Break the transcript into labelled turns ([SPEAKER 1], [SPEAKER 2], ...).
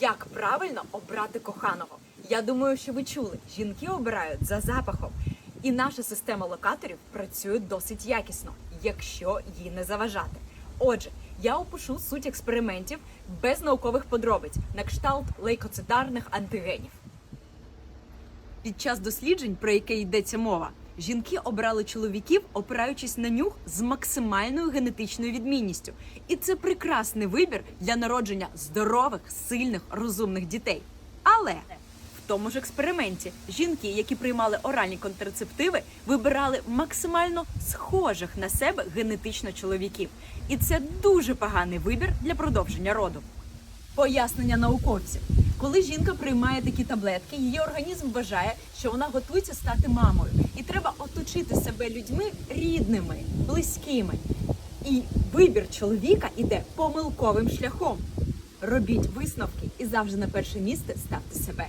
[SPEAKER 1] Як правильно обрати коханого? Я думаю, що ви чули, жінки обирають за запахом. І наша система локаторів працює досить якісно, якщо їй не заважати. Отже, я опишу суть експериментів без наукових подробиць на кшталт лейкоцитарних антигенів. Під час досліджень, про яке йдеться мова, жінки обрали чоловіків, опираючись на нюх з максимальною генетичною відмінністю. І це прекрасний вибір для народження здорових, сильних, розумних дітей. Але в тому ж експерименті жінки, які приймали оральні контрацептиви, вибирали максимально схожих на себе генетично чоловіків. І це дуже поганий вибір для продовження роду. Пояснення науковців. Коли жінка приймає такі таблетки, її організм вважає, що вона готується стати мамою, і треба оточити себе людьми рідними, близькими. І вибір чоловіка іде помилковим шляхом. Робіть висновки і завжди на перше місце ставте себе.